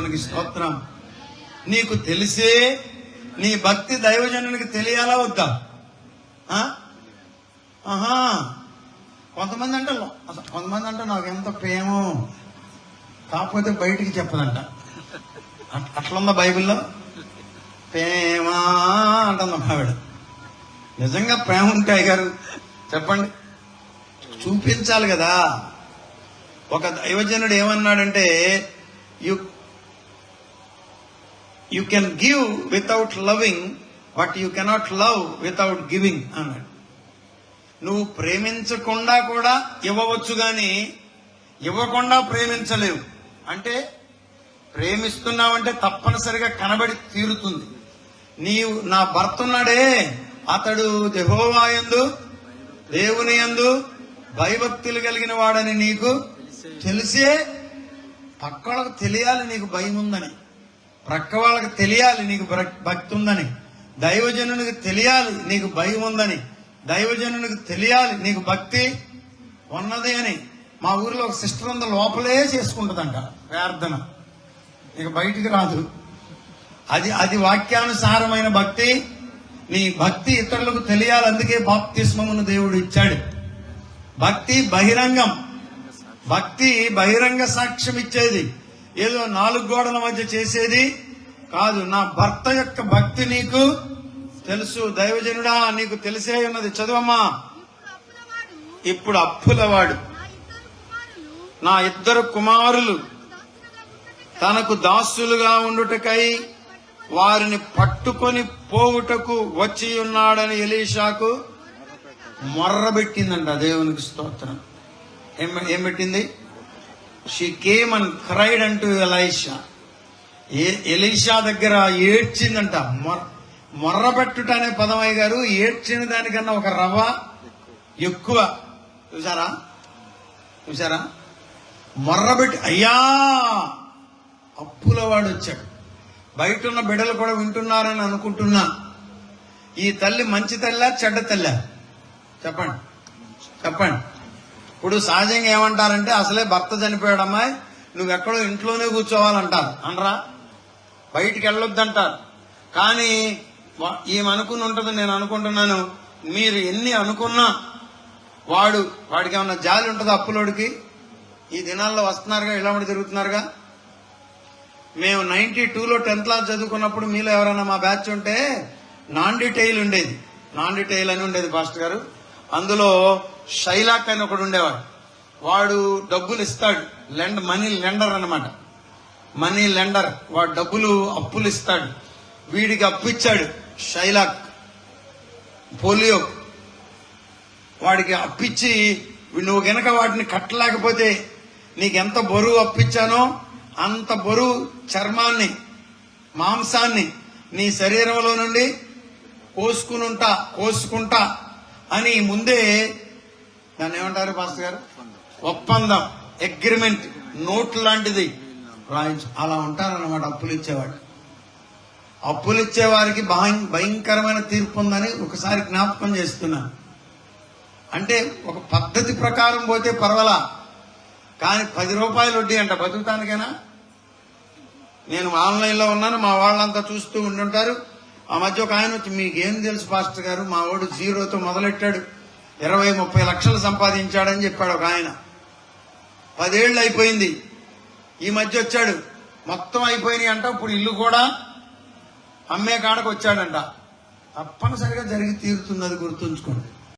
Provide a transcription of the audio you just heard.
దేవునికి స్తోత్రం. నీకు తెలిసే నీ భక్తి దైవజనునికి తెలియాలా వద్దా? ఆహా. కొంతమంది అంటే అసలు కొంతమంది అంటే నాకు ఎంత ప్రేమో. కాకపోతే బయటికి చెప్పదంట. అట్లుందా బైబిల్లో? ప్రేమ అంటుంది భావిడ ఆవిడ. నిజంగా ప్రేమ ఉంటాయి గారు చెప్పండి. చూపించాలి కదా. ఒక దైవజనుడు ఏమన్నాడంటే you you can give without loving but you cannot love without giving అన్నాడు. నువ్వు ప్రేమించకుండా కూడా ఇవ్వవచ్చు కానీ ఇవ్వకుండా ప్రేమించలేవు. అంటే ప్రేమిస్తున్నావంటే తప్పనిసరిగా కనబడి తీరుతుంది. నీవు నా భర్త ఉన్నాడే అతడు దెహోవాయందు దేవుని యందు భయభక్తులు కలిగిన వాడని నీకు తెలిసే పక్కలకు తెలియాలి నీకు భయం ఉందని ప్రక్క వాళ్ళకి తెలియాలి నీకు భక్తి ఉందని. దైవజనునికి తెలియాలి నీకు భయం ఉందని. దైవజనునికి తెలియాలి నీకు భక్తి ఉన్నది అని. మా ఊరిలో ఒక సిస్టర్ ఉంది లోపలే చేసుకుంటుందంట ప్రార్థన. ఇక బయటికి రాదు. అది అది వాక్యానుసారమైన భక్తి. నీ భక్తి ఇతరులకు తెలియాలి అందుకే బాప్తిస్మమును దేవుడు ఇచ్చాడు. భక్తి బహిరంగం. భక్తి బహిరంగ సాక్ష్యం ఇచ్చేది. ఏదో నాలుగు గోడల మధ్య చేసేది కాదు. నా భర్త యొక్క భక్తి నీకు తెలుసు. దైవజనుడా నీకు తెలిసే ఉన్నది. చదువమ్మా. ఇప్పుడు అప్పులవాడు. నా ఇద్దరు కుమారులు. నా ఇద్దరు కుమారులు తనకు దాసులుగా ఉండుటకై వారిని పట్టుకొని పోవుటకు వచ్చి ఉన్నాడని ఎలీషాకు మొర్రబెట్టిందంట దేవునికి స్తోత్రం. ఏం ఏం పెట్టింది? షీ కేమ్ అండ్ క్రైడ్ అంటూ ఎలైషా ఏ ఎలీషా దగ్గర ఏడ్చిందంట. మొర్ మొర్రబెట్టుట అనే పదమయ్య గారు ఏడ్చిన దానికన్నా ఒక రవ్వ ఎక్కువ. చూసారా చూసారా మొర్రబెట్టి అయ్యా! అప్పుల వాడు వచ్చాడు. బయట ఉన్న బిడ్డలు కూడా వింటున్నారని అనుకుంటున్నా. ఈ తల్లి మంచి తల్లా చెడ్డ తల్లా? చెప్పండి. చెప్పండి. ఇప్పుడు సహజంగా ఏమంటారంటే అసలే భర్త చనిపోయాడమ్మాయి నువ్వెక్కడో ఇంట్లోనే కూర్చోవాలంటారు. అనరా? బయటికి వెళ్ళొద్దంటారు. కానీ ఈమె అనుకుని ఉంటుంది నేను అనుకుంటున్నాను. మీరు ఎన్ని అనుకున్నా వాడు వాడికి ఏమన్నా జాలి ఉంటుందా అప్పులోడికి? ఈ దినాల్లో వస్తున్నారుగా ఇళ్ళమడి తిరుగుతున్నారుగా మేము నైన్టీ టూలో టెన్త్ క్లాస్ చదువుకున్నప్పుడు మీలో ఎవరైనా మా బ్యాచ్ ఉంటే నాన్ డీటెయిల్ ఉండేది. నాన్ డీటెయిల్ అని ఉండేది పాస్టర్ గారు. అందులో షైలాక్ అని ఒకడు ఉండేవాడు. వాడు డబ్బులు ఇస్తాడు. లెండ్ మనీ లెండర్ అనమాట మనీ లెండర్. వాడు డబ్బులు అప్పులు ఇస్తాడు. వీడికి అప్పు ఇచ్చాడు. షైలాక్ పోలియో. వాడికి అప్పిచ్చి నువ్వు గనక వాటిని కట్టలేకపోతే నీకు ఎంత బరువు అప్పిచ్చానో అంత బరువు చర్మాన్ని మాంసాన్ని నీ శరీరంలో నుండి కోసుకునుంటా కోసుకుంటా అని ముందే దాన్ని ఏమంటారు పాస్టర్ గారు? ఒప్పందం అగ్రిమెంట్ నోట్ లాంటిది. రాయించు అలా ఉంటారన్నమాట అప్పులు ఇచ్చేవాడు అప్పులు ఇచ్చేవారికి భయం- భయంకరమైన తీర్పు ఉందని ఒకసారి జ్ఞాపకం చేస్తున్నాను అంటే ఒక పద్ధతి ప్రకారం పోతే పర్వాలా? కానీ పది రూపాయలు వడ్డీ అంట బతుకుతానికైనా? నేను ఆన్లైన్లో ఉన్నాను మా వాళ్ళంతా చూస్తూ ఉండుంటారు. ఆ మధ్య ఒక ఆయన వచ్చి మీకేం తెలుసు పాస్టర్ గారు? మా వాడు జీరోతో మొదలెట్టాడు. ఇరవై ముప్పై లక్షలు సంపాదించాడని చెప్పాడు ఒక ఆయన. పదేళ్ళు అయిపోయింది. ఈ మధ్య వచ్చాడు. మొత్తం అయిపోయినాయి అంట ఇప్పుడు ఇల్లు కూడా అమ్మే కాడకు వచ్చాడంట. తప్పనిసరిగా జరిగి తీరుతుంది అది గుర్తుంచుకోండి.